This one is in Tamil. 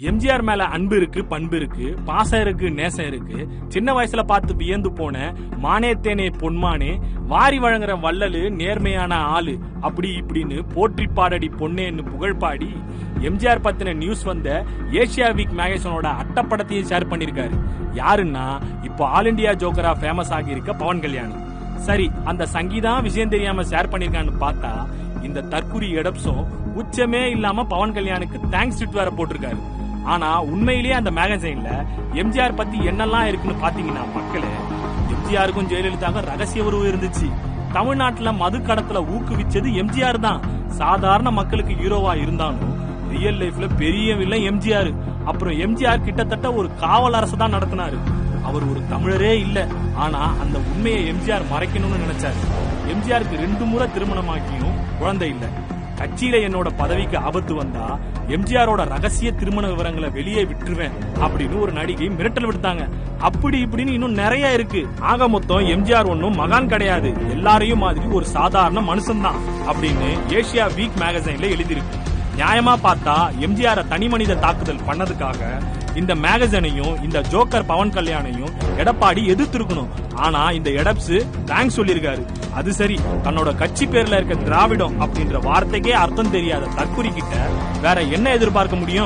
எம்ஜிஆர் மேல அன்பு இருக்கு பண்பு இருக்கு பாசம் இருக்கு நேசம் இருக்கு. சின்ன வயசுல பார்த்து வியந்து போன மானே தேனே பொன்மானே வாரி வழங்குற வள்ளலு நேர்மையான ஆளு அப்படி இப்படின்னு போற்றி பாடடி பொன்னேன்னு புகழ் பாடி எம்ஜிஆர் பத்தின நியூஸ் வந்த ஏசியா வீக் மேகசனோட அட்டப்படத்தையும் ஷேர் பண்ணிருக்காரு யாருன்னா இப்போ ஆல் இண்டியா ஜோக்கரா ஃபேமஸ் ஆகி இருக்க பவன் கல்யாணம் சரி அந்த சங்கீதா விஷயம் தெரியாம ஷேர் பண்ணிருக்கான்னு பார்த்தா இந்த தற்குறி எடப்ஸும் உச்சமே இல்லாம பவன் கல்யாணுக்கு தேங்க்ஸ் ட்விட் வேற போட்டிருக்காரு. ஆனா உண்மையிலேயே அந்த மேகசைன்ல எம்ஜிஆர் பத்தி என்னெல்லாம் இருக்குன்னு பாத்தீங்கன்னா மக்களே எம்ஜிஆருக்கும் ஜெயலலிதாவுக்கும் ரகசிய உறவு இருந்துச்சு. தமிழ்நாட்டுல மது கடத்தல ஊக்குவிச்சது எம்ஜிஆர் தான். சாதாரண மக்களுக்கு ஹீரோவா இருந்தாலும் ரியல் லைஃப்ல பெரிய வில்லன் எம்ஜிஆர். அப்புறம் எம்ஜிஆர் கிட்டத்தட்ட ஒரு காவல் அரசு தான் நடத்தினாரு. அவர் ஒரு தமிழரே இல்ல. ஆனா அந்த உண்மையை எம்ஜிஆர் மறைக்கணும்னு நினைச்சாரு. எம்ஜிஆருக்கு ரெண்டு முறை திருமணமாக்கியும் குழந்தை இல்லை. கட்சியில என்னோட பதவிக்கு ஆபத்து வந்தா எம்ஜிஆரோட ரகசிய திருமண விவரங்களை வெளியே விட்டுருவேன் அப்படின்னு ஒரு நடிகை மிரட்டல் விடுத்தாங்க. அப்படி இப்படின்னு இன்னும் நிறைய இருக்கு. ஆக மொத்தம் எம்ஜிஆர் ஒன்னும் மகான் கிடையாது. எல்லாரையும் மாதிரி ஒரு சாதாரண மனுஷன்தான் அப்படின்னு ஏசியா வீக் மேகசைன்ல எழுதியிருக்கு. நியாயமா பார்த்தா எம்ஜிஆர் தனி மனித தாக்குதல் பண்ணதுக்காக இந்த மேகசனையும் இந்த ஜோக்கர் பவன் கல்யாணையும் எடப்பாடி எதிர்த்திருக்கணும். ஆனா இந்த எடப்ஸ் தேங்க்ஸ் சொல்லியிருக்காரு. அது சரி தன்னோட கட்சி பேர்ல இருக்க திராவிடம் அப்படின்ற வார்த்தைக்கே அர்த்தம் தெரியாத தற்குறி கிட்ட வேற என்ன எதிர்பார்க்க முடியும்?